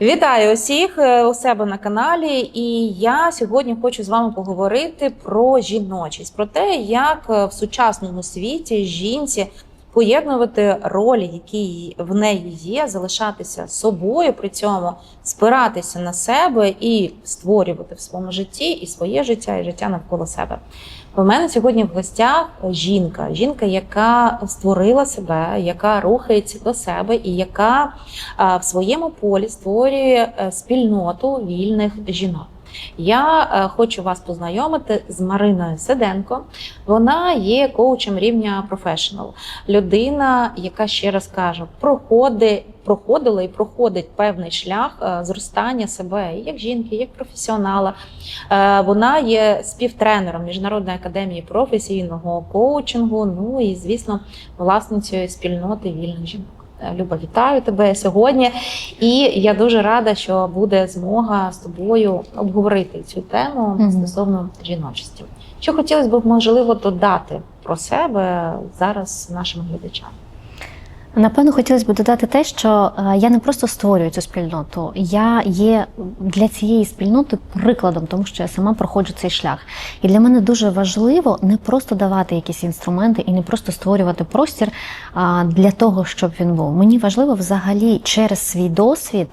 Вітаю усіх е, у себе на каналі, і я сьогодні хочу з вами поговорити про жіночість, про те, як е, в сучасному світі жінці поєднувати ролі, які в неї є, залишатися собою, при цьому спиратися на себе і створювати в своєму житті і своє життя, і життя навколо себе. У мене сьогодні в гостях жінка, жінка, яка створила себе, яка рухається до себе, і яка в своєму полі створює е, спільноту вільних жінок. Я е, хочу вас познайомити з Мариною Седенко. Вона є коучем рівня професіонал. Людина, яка ще раз кажу, проходить, проходила і проходить певний шлях е, зростання себе як жінки, як професіонала. Е, Вона є співтренером Міжнародної академії професійного коучингу. Ну і звісно, власницею спільноти вільних жінок. Е, Люба, вітаю тебе сьогодні. І я дуже рада, що буде змога з тобою обговорити цю тему стосовно жіночості. Що хотілося б, можливо, додати про себе зараз нашим глядачам. Напевно, хотілося б додати те, що е, я не просто створюю цю спільноту, я є для цієї спільноти прикладом, тому що я сама проходжу цей шлях. І для мене дуже важливо не просто давати якісь інструменти і не просто створювати простір для того, щоб він був. Мені важливо взагалі через свій досвід.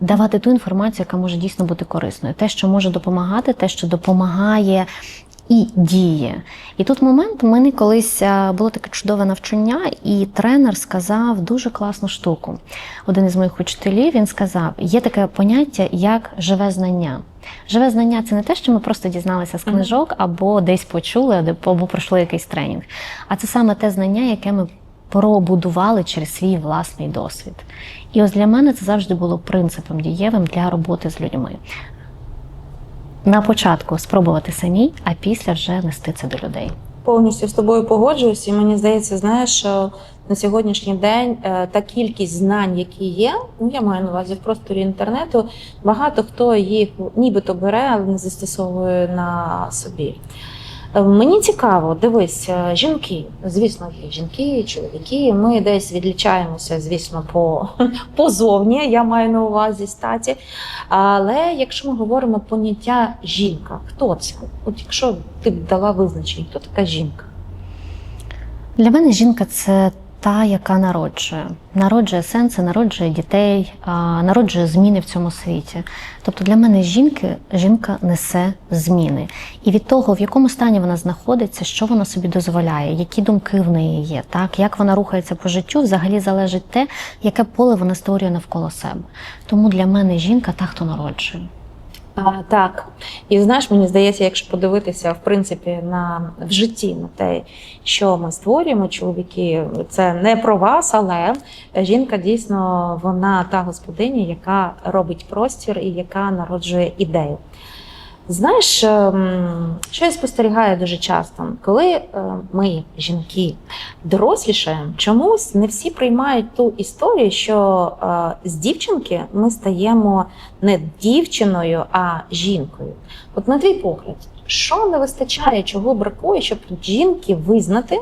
Давати ту інформацію, яка може дійсно бути корисною, те, що може допомагати, те, що допомагає і діє. І тут момент у мене колись було таке чудове навчання, і тренер сказав дуже класну штуку. Один із моїх учителів він сказав: є таке поняття як живе знання. Живе знання це не те, що ми просто дізналися з книжок або десь почули, або або пройшли якийсь тренінг. А це саме те знання, яке ми пробудували через свій власний досвід. І ось для мене це завжди було принципом дієвим для роботи з людьми. На початку спробувати самій, а після вже нести це до людей. Повністю з тобою погоджуюсь, і мені здається, знаєш, що на сьогоднішній день е, та кількість знань, які є, ну я маю на увазі в просторі інтернету, багато хто їх нібито бере, але не застосовує на собі. Е, Мені цікаво, дивись, е, жінки, звісно, є жінки, чоловіки. Ми десь відлічаємося, звісно, по позовні, я маю на увазі статі. Але якщо ми говоримо поняття жінка, хто це? От якщо ти б дала визначення, хто така жінка? Для мене жінка це та, яка народжує, народжує сенси, народжує дітей, народжує зміни в цьому світі. Тобто для мене жінки, жінка несе зміни. І від того, в якому стані вона знаходиться, що вона собі дозволяє, які думки в неї є, так як вона рухається по життю, взагалі залежить те, яке поле вона створює навколо себе. Тому для мене жінка та, хто народжує. А, так. І знаєш, мені здається, якщо подивитися в принципі на в житті на те, що ми створюємо, чоловіки, це не про вас, але жінка дійсно вона та господиня, яка робить простір і яка народжує ідею. Знаєш, ем, що я спостерігаю дуже часто, коли е, ми, жінки, дорослішаємо, чомусь не всі приймають ту історію, що е, з дівчинки ми стаємо не дівчиною, а жінкою. От на твій погляд, що не вистачає, чого бракує, щоб жінки визнати,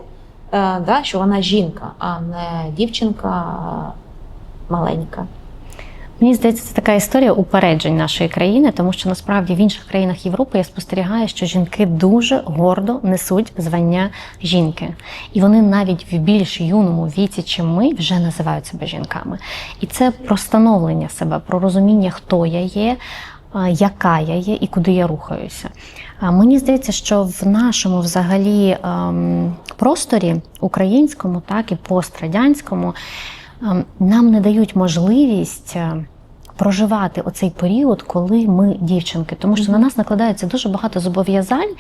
е, що вона жінка, а не дівчинка маленька. Мені здається, це така історія упереджень нашої країни, тому що насправді в інших країнах Європи я спостерігаю, що жінки дуже гордо несуть звання жінки, і вони навіть в більш юному віці, чим ми, вже називають себе жінками. І це про становлення себе, про розуміння, хто я є. Яка я є і куди я рухаюся. Мені здається, що в нашому взагалі ем, просторі українському, так і пострадянському, нам не дають можливість е, проживати оцей період, коли ми дівчинки, тому що на нас накладається дуже багато зобов'язань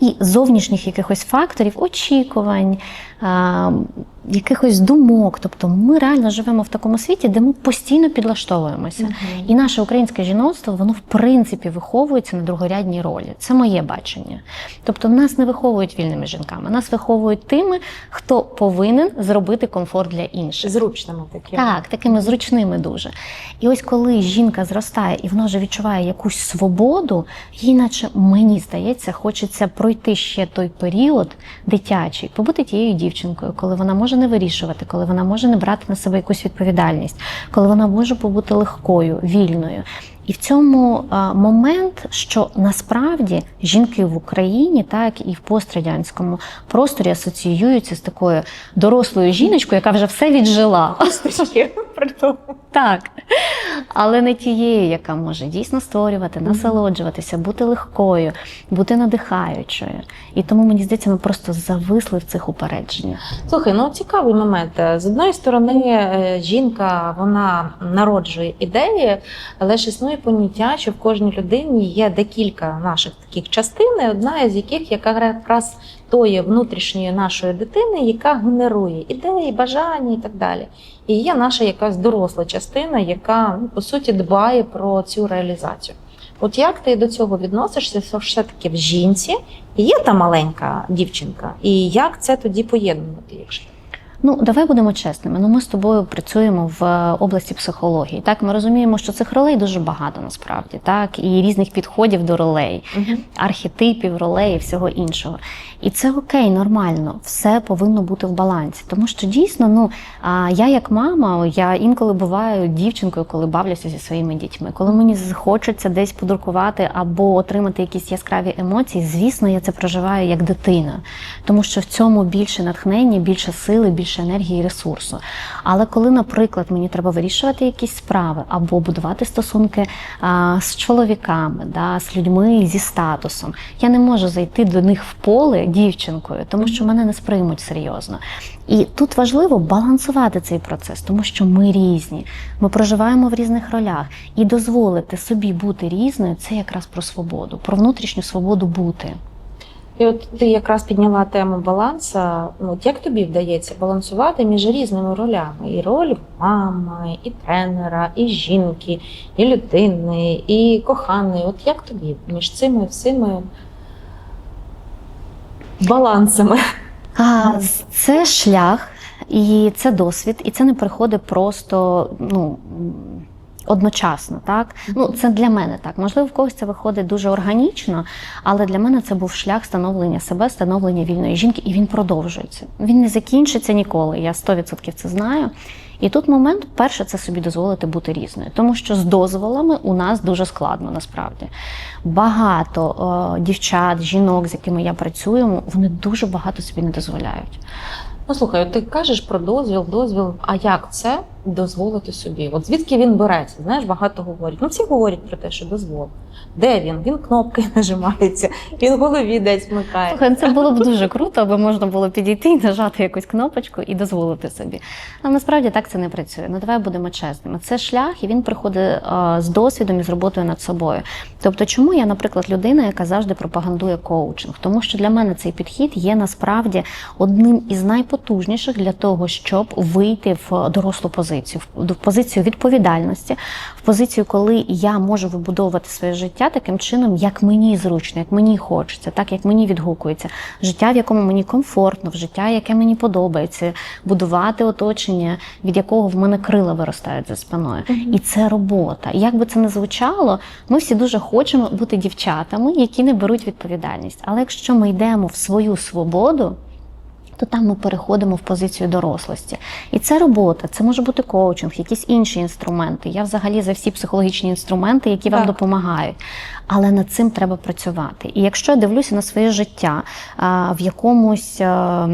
і зовнішніх якихось факторів, очікувань, е, якихось думок. Тобто ми реально живемо в такому світі, де ми постійно підлаштовуємося. І наше українське жіноцтво, воно в принципі виховується на другорядній ролі. Це моє бачення. Тобто нас не виховують вільними жінками, нас виховують тими, хто повинен зробити комфорт для інших. Зручними такими. Так, такими зручними дуже. І ось коли жінка зростає і вона вже відчуває якусь свободу, їй, наче мені здається, хочеться пройти ще той період дитячий, побути тією дівчинкою, коли вона може може не вирішувати, коли вона може не брати на себе якусь відповідальність, коли вона може побути легкою, вільною. І в цьому а, момент, що насправді жінки в Україні, так і в пострадянському просторі асоціюються з такою дорослою жіночкою, яка вже все віджила. Так. Але не тією, яка може дійсно створювати, насолоджуватися, бути легкою, бути надихаючою. І тому мені здається, ми просто зависли в цих упередженнях. Слухай, ну цікавий момент. З одної сторони, е, жінка вона народжує ідеї, але ж існує поняття, що в кожній людині є декілька наших таких частин, одна з яких яка якраз тої внутрішньої нашої дитини, яка генерує ідеї, бажання і так далі. І є наша якась доросла частина, яка ну, по суті дбає про цю реалізацію. От як ти до цього відносишся, що все таки в жінці є та маленька дівчинка, і як це тоді поєднувати, якщо Ну, давай будемо чесними. Ну, ми з тобою працюємо в е, області психології. Так, ми розуміємо, що цих ролей дуже багато насправді, так, і різних підходів до ролей, архетипів, ролей і всього іншого. І це окей, нормально, все повинно бути в балансі. Тому що дійсно, ну я як мама, я інколи буваю дівчинкою, коли бавлюся зі своїми дітьми. Коли мені хочеться десь подуркувати або отримати якісь яскраві емоції, звісно, я це проживаю як дитина, тому що в цьому більше натхнення, більше сили, більше енергії і ресурсу. Але коли, наприклад, мені треба вирішувати якісь справи або будувати стосунки а, з чоловіками, да, з людьми зі статусом, я не можу зайти до них в поле дівчинкою, тому що мене не сприймуть серйозно. І тут важливо балансувати цей процес, тому що ми різні, ми проживаємо в різних ролях, і дозволити собі бути різною це якраз про свободу, про внутрішню свободу бути. І от ти якраз підняла тему баланса. Ну, як тобі вдається балансувати між різними ролями? І роль мами, і тренера, і жінки, і людини, і коханої. От як тобі між цими всіми балансами? А, це шлях, і це досвід, і це не приходить просто ну, одночасно. Так? Ну, це для мене так. Можливо, в когось це виходить дуже органічно, але для мене це був шлях становлення себе, становлення вільної жінки, і він продовжується. Він не закінчиться ніколи. Я 100% це знаю. І тут момент, перше, це собі дозволити бути різною, тому що з дозволами у нас дуже складно насправді. Багато е, дівчат, жінок, з якими я працюю, вони дуже багато собі не дозволяють. Ну слухай, ти кажеш про дозвіл, дозвіл. А як це дозволити собі? От звідки він береться? Знаєш, багато говорять. Ну всі говорять про те, що дозвол. Де він? Він кнопки нажимається, він голові десь вмикає. Слухай, ну, це було б дуже круто, аби можна було підійти і нажати якусь кнопочку і дозволити собі. А насправді так це не працює. Ну давай будемо чесними. Це шлях, і він приходить е, з досвідом і з роботою над собою. Тобто, чому я, наприклад, людина, яка завжди пропагандує коучинг? Тому що для мене цей підхід є насправді одним із найпотужніших для того, щоб вийти в дорослу позицію, в позицію відповідальності, в позицію, коли я можу вибудовувати своє життя таким чином, як мені зручно, як мені хочеться, так як мені відгукується, життя, в якому мені комфортно, в життя, яке мені подобається, будувати оточення, від якого в мене крила виростають за спиною. І це робота. І як би це не звучало, ми всі дуже хочемо бути дівчатами, які не беруть відповідальність. Але якщо ми йдемо в свою свободу. То там ми переходимо в позицію дорослості. І це робота, це може бути коучинг, якісь інші інструменти. Я взагалі за всі психологічні інструменти, які вам Так. допомагають. Але над цим треба працювати. І якщо я дивлюся на своє життя а, в якомусь а,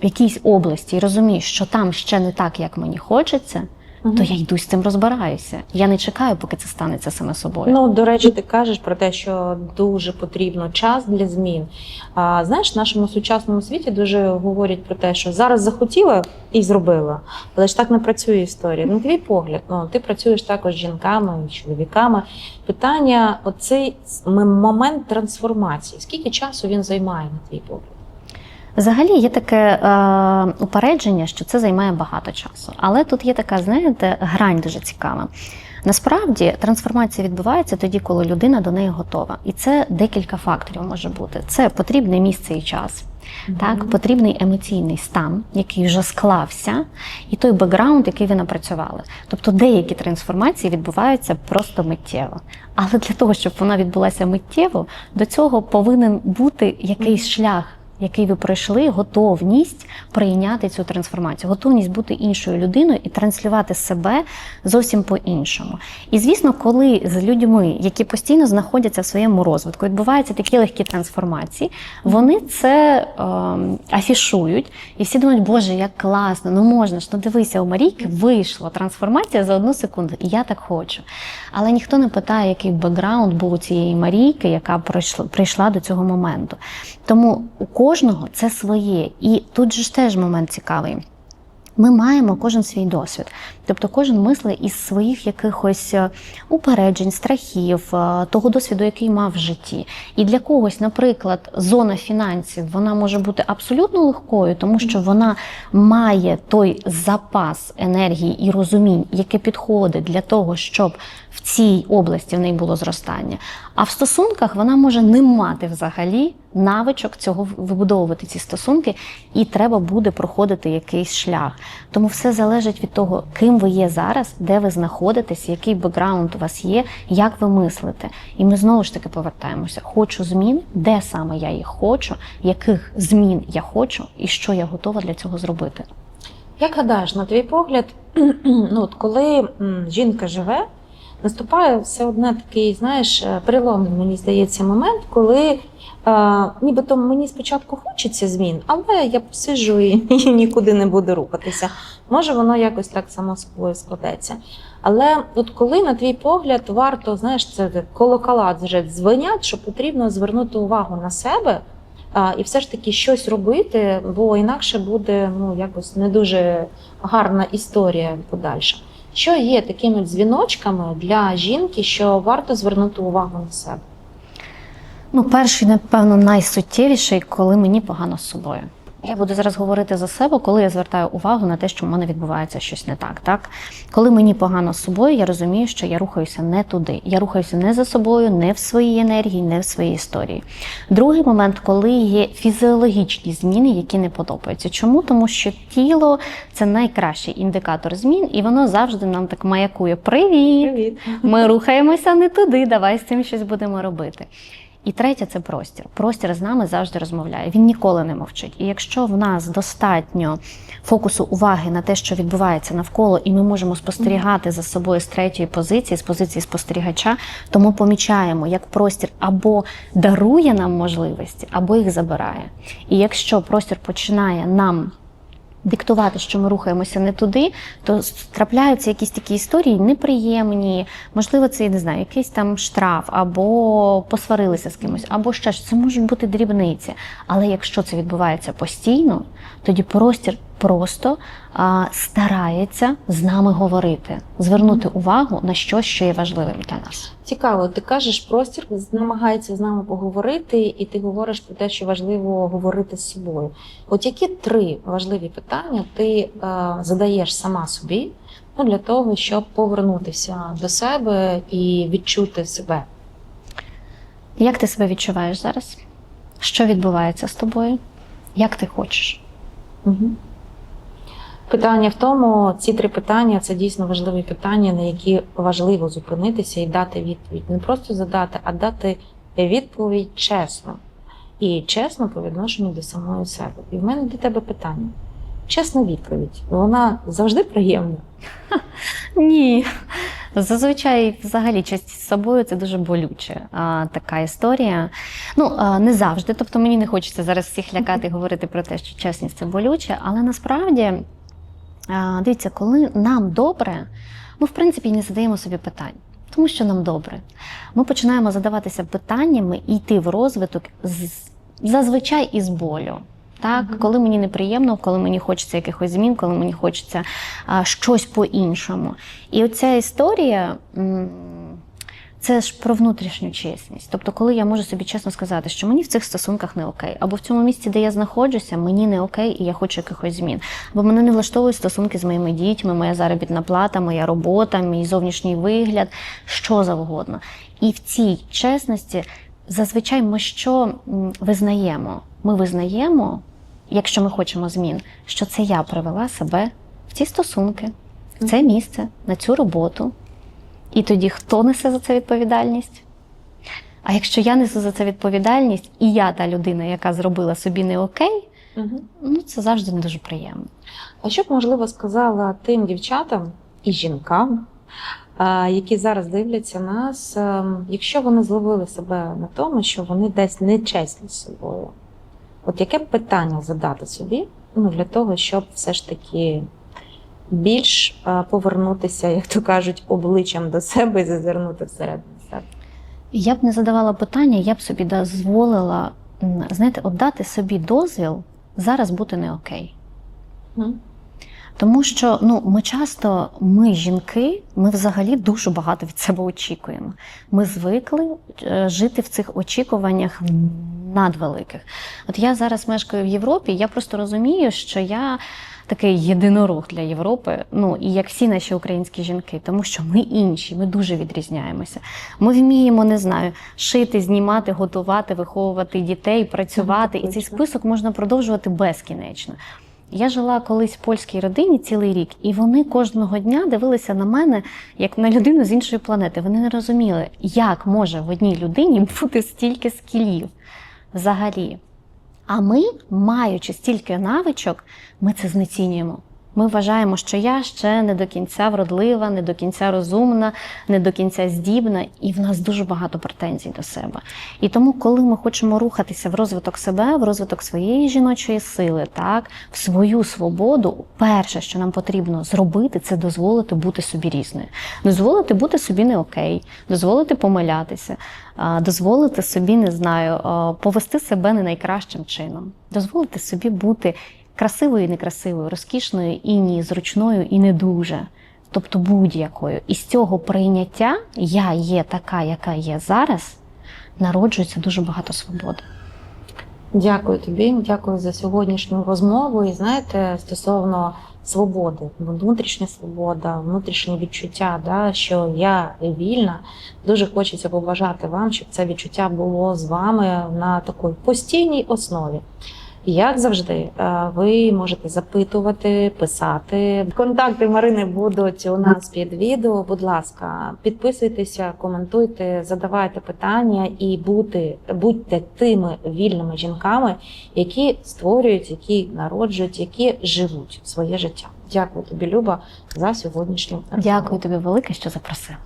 в якійсь області і розумію, що там ще не так, як мені хочеться, то я йду з цим розбираюся. Я не чекаю, поки це станеться саме собою. Ну, до речі, ти кажеш про те, що дуже потрібно час для змін. А знаєш, в нашому сучасному світі дуже говорять про те, що зараз захотіла і зробила, але ж так не працює історія. Ну, твій погляд, ну ти працюєш також з жінками, і чоловіками. Питання, оцей момент трансформації. Скільки часу він займає на твій погляд? Взагалі є таке е, упередження, що це займає багато часу. Але тут є така, знаєте, грань дуже цікава. Насправді трансформація відбувається тоді, коли людина до неї готова. І це декілька факторів може бути. Це потрібне місце і час. Так, потрібний емоційний стан, який вже склався, і той бекграунд, який ви напрацювали. Тобто деякі трансформації відбуваються просто миттєво. Але для того, щоб вона відбулася миттєво, до цього повинен бути якийсь шлях який ви пройшли, готовність прийняти цю трансформацію, готовність бути іншою людиною і транслювати себе зовсім по-іншому. І звісно, коли з людьми, які постійно знаходяться в своєму розвитку, відбуваються такі легкі трансформації, вони це е, афішують, і всі думають, Боже, як класно, ну можна ж, ну дивися, у Марійки вийшла трансформація за одну секунду, і я так хочу. Але ніхто не питає, який бекграунд був у цієї Марійки, яка прийшла, прийшла до цього моменту. Тому у кожного це своє. І тут же ж теж момент цікавий. Ми маємо кожен свій досвід, тобто кожен мислить із своїх якихось е, упереджень, страхів, е, того досвіду, який мав в житті. І для когось, наприклад, зона фінансів вона може бути абсолютно легкою, тому що вона має той запас енергії і розумінь, яке підходить для того, щоб в цій області в неї було зростання. А в стосунках вона може не мати взагалі навичок цього вибудовувати ці стосунки, і треба буде проходити якийсь шлях. Тому все залежить від того, ким ви є зараз, де ви знаходитесь, який бекграунд у вас є, як ви мислите. І ми знову ж таки повертаємося. Хочу змін, де саме я їх хочу, яких змін я хочу, і що я готова для цього зробити. Як гадаєш, на твій погляд, ну от коли жінка живе, наступає все одне такий, знаєш, е, переломний, мені здається, момент, коли е, нібито мені спочатку хочеться змін, але я посиджу і, і нікуди не буду рухатися. Може, воно якось так само собою складеться. Але от коли, на твій погляд, варто, знаєш, це колокола вже дзвенять, що потрібно звернути увагу на себе. І все ж таки щось робити, бо інакше буде ну якось не дуже гарна історія подальша. Що є такими дзвіночками для жінки, що варто звернути увагу на себе? Ну, перший, напевно, найсуттєвіший, коли мені погано з собою. Я буду зараз говорити за себе, коли я звертаю увагу на те, що в мене відбувається щось не так. Так, коли мені погано з собою, я розумію, що я рухаюся не туди. Я рухаюся не за собою, не в своїй енергії, не в своїй історії. Другий момент, коли є фізіологічні зміни, які не подобаються. Чому? Тому що тіло це найкращий індикатор змін, і воно завжди нам так маякує: Привіт! Привіт. Ми рухаємося не туди, давай з цим щось будемо робити. І третє це простір. Простір з нами завжди розмовляє. Він ніколи не мовчить. І якщо в нас достатньо фокусу уваги на те, що відбувається навколо, і ми можемо спостерігати за собою з третьої позиції, з позиції спостерігача, то ми помічаємо, як простір або дарує нам можливості, або їх забирає. І якщо простір починає нам диктувати, що ми рухаємося не туди, то трапляються якісь такі історії неприємні. Можливо, це я не знаю, якийсь там штраф, або посварилися з кимось, або ще ж це можуть бути дрібниці. Але якщо це відбувається постійно, тоді простір просто а, старається з нами говорити, звернути увагу на щось, що є важливим для нас. Цікаво, ти кажеш, простір намагається з нами поговорити, і ти говориш про те, що важливо говорити з собою. От які три важливі питання ти е, задаєш сама собі ну, для того, щоб повернутися до себе і відчути себе? Як ти себе відчуваєш зараз? Що відбувається з тобою? Як ти хочеш? Угу. Питання в тому, ці три питання це дійсно важливі питання, на які важливо зупинитися і дати відповідь. Не просто задати, а дати відповідь чесно. І чесно по відношенню до самої себе. І в мене до тебе питання. Чесна відповідь. Вона завжди приємна. Ні. Зазвичай, взагалі, честь з собою це дуже болюче. А, така історія. Ну, а, не завжди. Тобто мені не хочеться зараз всіх лякати і говорити про те, що чесність це болюче, але насправді, дивіться, коли нам добре, ми в принципі не задаємо собі питань. Тому що нам добре. Ми починаємо задаватися питаннями і йти в розвиток з, зазвичай із болю. Так, Мгм. коли мені неприємно, коли мені хочеться якихось змін, коли мені хочеться а, щось по-іншому. І оця історія. м, Це ж про внутрішню чесність. Тобто, коли я можу собі чесно сказати, що мені в цих стосунках не окей, або в цьому місці, де я знаходжуся, мені не окей, і я хочу якихось змін. Або мене не влаштовують стосунки з моїми дітьми, моя заробітна плата, моя робота, мій зовнішній вигляд, що завгодно. І в цій чесності зазвичай ми що визнаємо? Ми визнаємо, якщо ми хочемо змін, що це я привела себе в ці стосунки, в це місце, на цю роботу. І тоді хто несе за це відповідальність? А якщо я несу за це відповідальність, і я та людина, яка зробила собі не окей, Угу. ну це завжди не дуже приємно. А що б можливо сказала тим дівчатам і жінкам, які зараз дивляться нас, якщо вони зловили себе на тому, що вони десь нечесні з собою? От яке б питання задати собі ну, для того, щоб все ж таки більш повернутися, як то кажуть, обличчям до себе і зазирнути всередину себе? Я б не задавала питання, я б собі дозволила, знаєте, от дати собі дозвіл зараз бути не окей. М? Тому що ну, ми часто, ми, жінки, ми взагалі дуже багато від себе очікуємо. Ми звикли е, жити в цих очікуваннях надвеликих. От я зараз мешкаю в Європі, я просто розумію, що я такий єдинорог для Європи, ну і як всі наші українські жінки, тому що ми інші, ми дуже відрізняємося. Ми вміємо, не знаю, шити, знімати, готувати, виховувати дітей, працювати, і цей список можна продовжувати безкінечно. Я жила колись в польській родині цілий рік, і вони кожного дня дивилися на мене як на людину з іншої планети. Вони не розуміли, як може в одній людині бути стільки скілів взагалі. А ми, маючи стільки навичок, ми це знецінюємо. Ми вважаємо, що я ще не до кінця вродлива, не до кінця розумна, не до кінця здібна, і в нас дуже багато претензій до себе. І тому, коли ми хочемо рухатися в розвиток себе, в розвиток своєї жіночої сили, так, в свою свободу, перше, що нам потрібно зробити, це дозволити бути собі різною, дозволити бути собі не окей, дозволити помилятися, дозволити собі, не знаю, повести себе не найкращим чином, дозволити собі бути красивою і некрасивою, розкішною і ні, зручною і не дуже. Тобто будь-якою. І з цього прийняття я є така, яка є зараз, народжується дуже багато свободи. Дякую тобі, дякую за сьогоднішню розмову. І знаєте, стосовно свободи, внутрішня свобода, внутрішнє відчуття, да, що я вільна. Дуже хочеться побажати вам, щоб це відчуття було з вами на такій постійній основі. Як завжди, е, ви можете запитувати, писати. Контакти Марини будуть у нас під відео. Будь ласка, підписуйтеся, коментуйте, задавайте питання і бути, будьте тими вільними жінками, які створюють, які народжують, які живуть своє життя. Дякую тобі, Люба, за сьогоднішню. Дякую тобі велике, що запросив.